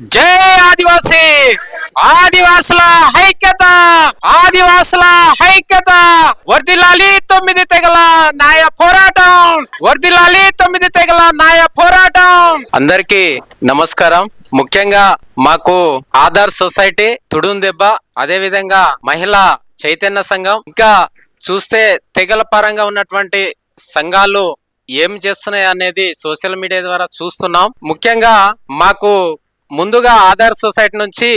జై ఆదివాసి! ఆదివాసుల ఐక్యత! ఆదివాసుల ఐక్యత! వర్దిలాలి తొమ్మిది తెగల నాయ పోరాటం! వర్దిలాలి తొమ్మిది తెగల నాయ పోరాటం! అందరికి నమస్కారం. ముఖ్యంగా మాకు ఆధార్ సొసైటీ తుడుం దెబ్బ అదే విధంగా మహిళా చైతన్య సంఘం. ఇంకా చూస్తే తెగల పరంగా ఉన్నటువంటి సంఘాలు ఏం చేస్తున్నాయి అనేది సోషల్ మీడియా ద్వారా చూస్తున్నాం. ముఖ్యంగా మాకు ముందుగా ఆధార్ సొసైటీ నుంచి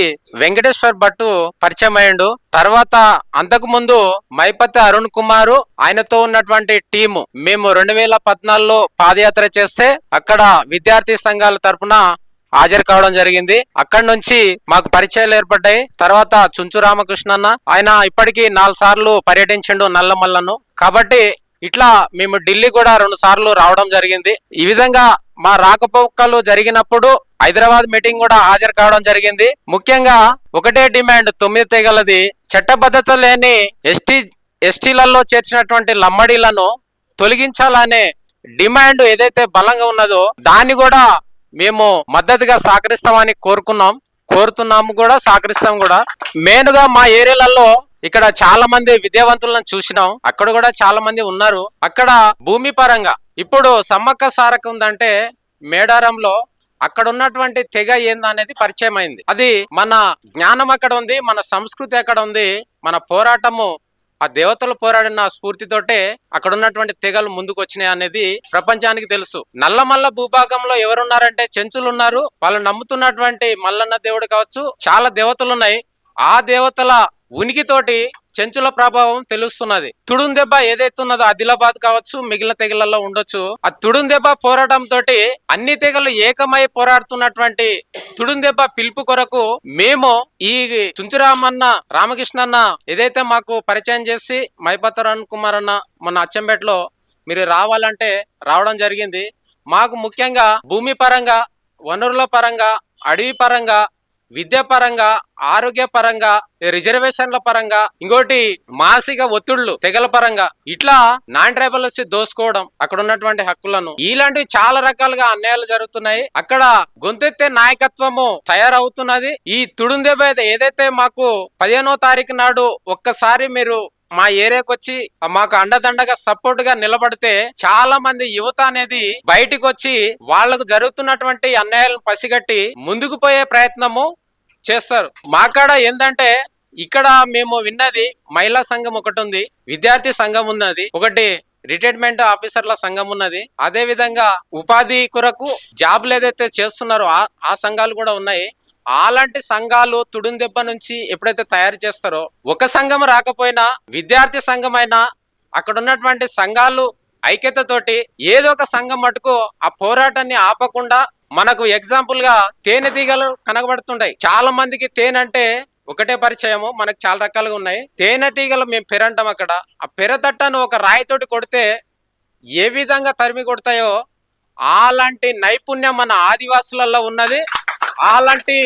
వెంకటేశ్వర్ భట్టు పరిచయం అయ్యిండు. తర్వాత అంతకు ముందు మైపతి అరుణ్ కుమార్ ఆయనతో ఉన్నటువంటి టీము మేము రెండు వేల పద్నాలుగులో పాదయాత్ర చేస్తే అక్కడ విద్యార్థి సంఘాల తరపున హాజరు కావడం జరిగింది. అక్కడి నుంచి మాకు పరిచయాలు ఏర్పడ్డాయి. తర్వాత చుంచు రామకృష్ణన్న ఆయన ఇప్పటికీ నాలుగు సార్లు పర్యటించిండు నల్లమల్లను కాబట్టి ఇట్లా మేము ఢిల్లీ కూడా రెండు సార్లు రావడం జరిగింది. ఈ విధంగా మా రాకపోకలు జరిగినప్పుడు హైదరాబాద్ మీటింగ్ కూడా హాజరు కావడం జరిగింది. ముఖ్యంగా ఒకటే డిమాండ్ తొమ్మిది తెగలది. చట్టబద్ధత లేని ఎస్టీ ఎస్టీలలో చేర్చినటువంటి లమ్మడీలను తొలగించాలనే డిమాండ్ ఏదైతే బలంగా ఉన్నదో దాన్ని కూడా మేము మద్దతుగా సహకరిస్తామని కోరుకున్నాం. కోరుతున్నాము కూడా సహకరిస్తాం కూడా. మెయిన్గా మా ఏరియాలలో ఇక్కడ చాలా మంది విద్యావంతులను చూసినాం. అక్కడ కూడా చాలా మంది ఉన్నారు. అక్కడ భూమి పరంగా ఇప్పుడు సమ్మక్క సారక ఉందంటే మేడారంలో అక్కడ ఉన్నటువంటి తెగ ఏందనేది పరిచయం అయింది. అది మన జ్ఞానం అక్కడ ఉంది మన సంస్కృతి అక్కడ ఉంది మన పోరాటము ఆ దేవతలు పోరాడిన స్ఫూర్తితోటే అక్కడ ఉన్నటువంటి తెగలు ముందుకు వచ్చినాయి అనేది ప్రపంచానికి తెలుసు. నల్లమల్ల భూభాగంలో ఎవరున్నారంటే చెంచులు ఉన్నారు వాళ్ళు నమ్ముతున్నటువంటి మల్లన్న దేవుడు కావచ్చు చాలా దేవతలు ఉన్నాయి ఆ దేవతల ఉనికితోటి చెంచుల ప్రభావం తెలుస్తున్నది. తుడుం దెబ్బ ఏదైతే ఉన్నదో ఆదిలాబాద్ కావచ్చు మిగిలిన తెగలలో ఉండొచ్చు. ఆ తుడుం దెబ్బ పోరాటం తోటి అన్ని తెగలు ఏకమై పోరాడుతున్నటువంటి తుడుం దెబ్బ పిలుపు కొరకు మేము ఈ చుంచురామన్న రామకృష్ణన్న ఏదైతే మాకు పరిచయం చేసి మైపతరణ్ కుమార్ అన్న మన అచ్చంపేటలో మీరు రావాలంటే రావడం జరిగింది. మాకు ముఖ్యంగా భూమి పరంగా వనరుల పరంగా అడవి పరంగా విద్యాపరంగా ఆరోగ్యపరంగా ఆరోగ్య పరంగా రిజర్వేషన్ల పరంగా ఇంకోటి మానసిక ఒత్తిళ్ళు తెగల పరంగా. ఇట్లా నాన్ ట్రైబల్ వచ్చి దోసుకోవడం అక్కడ ఉన్నటువంటి హక్కులను. ఇలాంటివి చాలా రకాలుగా అన్యాయాలు జరుగుతున్నాయి. అక్కడ గొంతెత్తే నాయకత్వము తయారవుతున్నది. ఈ తుడుందెబ ఏదైతే మాకు పదిహేనో తారీఖు నాడు ఒక్కసారి మీరు మా ఏరియాకి వచ్చి మాకు అండదండగా సపోర్ట్గా నిలబడితే చాలా మంది యువత అనేది బయటికి వచ్చి వాళ్ళకు జరుగుతున్నటువంటి అన్యాయాలను పసిగట్టి ముందుకు పోయే ప్రయత్నము చేస్తారు. మా కాడ ఏంటంటే ఇక్కడ మేము విన్నది మహిళా సంఘం ఒకటి ఉంది విద్యార్థి సంఘం ఉన్నది ఒకటి రిటైర్మెంట్ ఆఫీసర్ల సంఘం ఉన్నది. అదే విధంగా ఉపాధి కొరకు జాబ్లు ఏదైతే చేస్తున్నారో ఆ ఆ సంఘాలు కూడా ఉన్నాయి. అలాంటి సంఘాలు తుడుం దెబ్బ నుంచి ఎప్పుడైతే తయారు చేస్తారో ఒక సంఘం రాకపోయినా విద్యార్థి సంఘం అయినా అక్కడ ఉన్నటువంటి సంఘాలు ఐక్యతతోటి ఏదో ఒక సంఘం మటుకు ఆ పోరాటాన్ని ఆపకుండా మనకు ఎగ్జాంపుల్గా తేనెటీగలు కనబడుతుంటాయి. చాలా మందికి తేనె అంటే ఒకటే పరిచయము మనకు చాలా రకాలుగా ఉన్నాయి. తేనెటీగలు మేము పెరంటాం అక్కడ. ఆ పెరతట్టను ఒక రాయితోటి కొడితే ఏ విధంగా తరిమి కొడతాయో అలాంటి నైపుణ్యం మన ఆదివాసులలో ఉన్నది. అలాంటి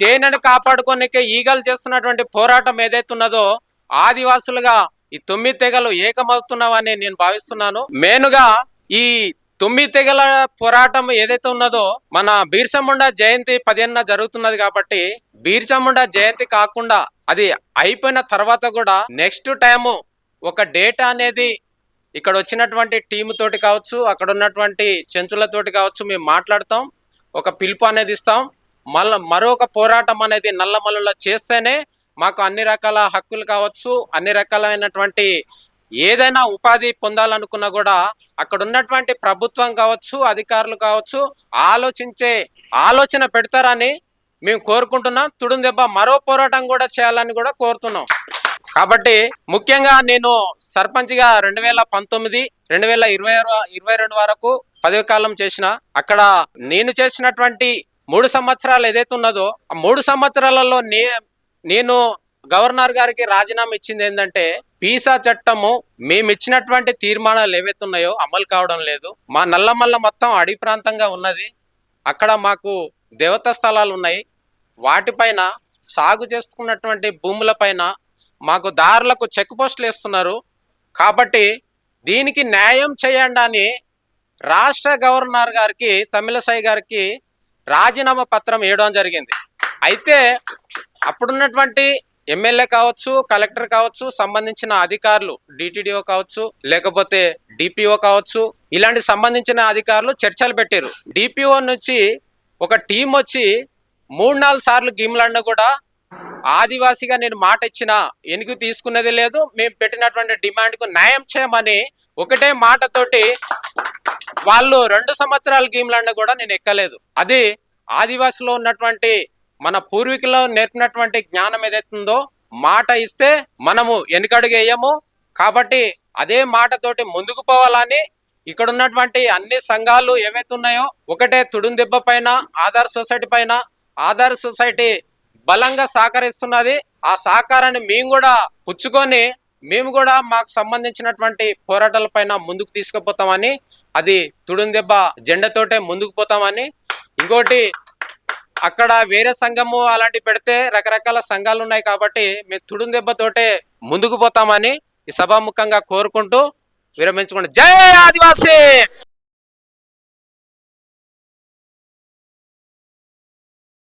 తేనెను కాపాడుకోనికే ఈగలు చేస్తున్నటువంటి పోరాటం ఏదైతే ఉన్నదో ఆదివాసులుగా ఈ తొమ్మిది తెగలు ఏకమవుతున్నావని నేను భావిస్తున్నాను. మెయిన్గా ఈ తొమ్మిది తెగల పోరాటం ఏదైతే ఉన్నదో మన బీర్సముండ జయంతి పదిహేనున జరుగుతున్నది కాబట్టి బీర్సముండ జయంతి కాకుండా అది అయిపోయిన తర్వాత కూడా నెక్స్ట్ టైము ఒక డేట్ అనేది ఇక్కడ వచ్చినటువంటి టీమ్ తోటి కావచ్చు అక్కడ ఉన్నటువంటి చెంచులతోటి కావచ్చు మేము మాట్లాడతాం ఒక పిలుపు అనేది ఇస్తాం. మళ్ళీ మరొక పోరాటం అనేది నల్లమల్లలో చేస్తేనే మాకు అన్ని రకాల హక్కులు కావచ్చు అన్ని రకాలైనటువంటి ఏదైనా ఉపాధి పొందాలనుకున్నా కూడా అక్కడ ఉన్నటువంటి ప్రభుత్వం కావచ్చు అధికారులు కావచ్చు ఆలోచించే ఆలోచన పెడతారని మేము కోరుకుంటున్నాం. తుడుం దెబ్బ మరో పోరాటం కూడా చేయాలని కూడా కోరుతున్నాం. కాబట్టి ముఖ్యంగా నేను సర్పంచ్గా రెండు వేల పంతొమ్మిది రెండు వేల ఇరవై ఇరవై రెండు వరకు పదవి కాలం చేసిన అక్కడ నేను చేసినటువంటి మూడు సంవత్సరాలు ఏదైతే ఉన్నదో ఆ మూడు సంవత్సరాలలో నే నేను గవర్నర్ గారికి రాజీనామా ఇచ్చింది ఏంటంటే పీసా చట్టము మేము ఇచ్చినటువంటి తీర్మానాలు ఏవైతున్నాయో అమలు కావడం లేదు. మా నల్లమల్ల మొత్తం అడవి ప్రాంతంగా ఉన్నది. అక్కడ మాకు దేవతా స్థలాలు ఉన్నాయి. వాటిపైన సాగు చేసుకున్నటువంటి భూములపైన మాకు దారులకు చెక్ పోస్టులు వేస్తున్నారు. కాబట్టి దీనికి న్యాయం చేయండి అని రాష్ట్ర గవర్నర్ గారికి తమిళసాయి గారికి రాజీనామా పత్రం వేయడం జరిగింది. అయితే అప్పుడున్నటువంటి ఎమ్మెల్యే కావచ్చు కలెక్టర్ కావచ్చు సంబంధించిన అధికారులు డిటిడిఓ కావచ్చు లేకపోతే డిపిఓ కావచ్చు ఇలాంటి సంబంధించిన అధికారులు చర్చలు పెట్టారు. డిపిఓ నుంచి ఒక టీం వచ్చి మూడు నాలుగు సార్లు గేమ్లన్న కూడా ఆదివాసిగా నేను మాట ఇచ్చిన ఎనుగు తీసుకున్నది లేదు. మేము పెట్టినటువంటి డిమాండ్కు న్యాయం చేయమని ఒకటే మాటతోటి వాళ్ళు రెండు సంవత్సరాల గేమ్లన్న కూడా నేను ఎక్కలేదు. అది ఆదివాసిలో ఉన్నటువంటి మన పూర్వీకులు నేర్పినటువంటి జ్ఞానం ఏదైతుందో మాట ఇస్తే మనము వెనుకడుగేయము కాబట్టి అదే మాటతోటి ముందుకు పోవాలని ఇక్కడ ఉన్నటువంటి అన్ని సంఘాలు ఏవైతే ఉన్నాయో ఒకటే తుడుం దెబ్బ పైన ఆధార్ సొసైటీ పైన ఆధార్ సొసైటీ బలంగా సహకరిస్తున్నది. ఆ సహకారాన్ని మేము కూడా పుచ్చుకొని మేము కూడా మాకు సంబంధించినటువంటి పోరాటాల పైన ముందుకు తీసుకుపోతామని అది తుడుం దెబ్బ జెండతోటే ముందుకు పోతామని. ఇంకోటి అక్కడ వేరే సంఘము అలాంటి పెడితే రకరకాల సంఘాలు ఉన్నాయి కాబట్టి మేము తుడుం దెబ్బతోటే ముందుకు పోతామని ఈ సభాముఖంగా కోరుకుంటూ విరమించుకోండి జై ఆదివాసీ!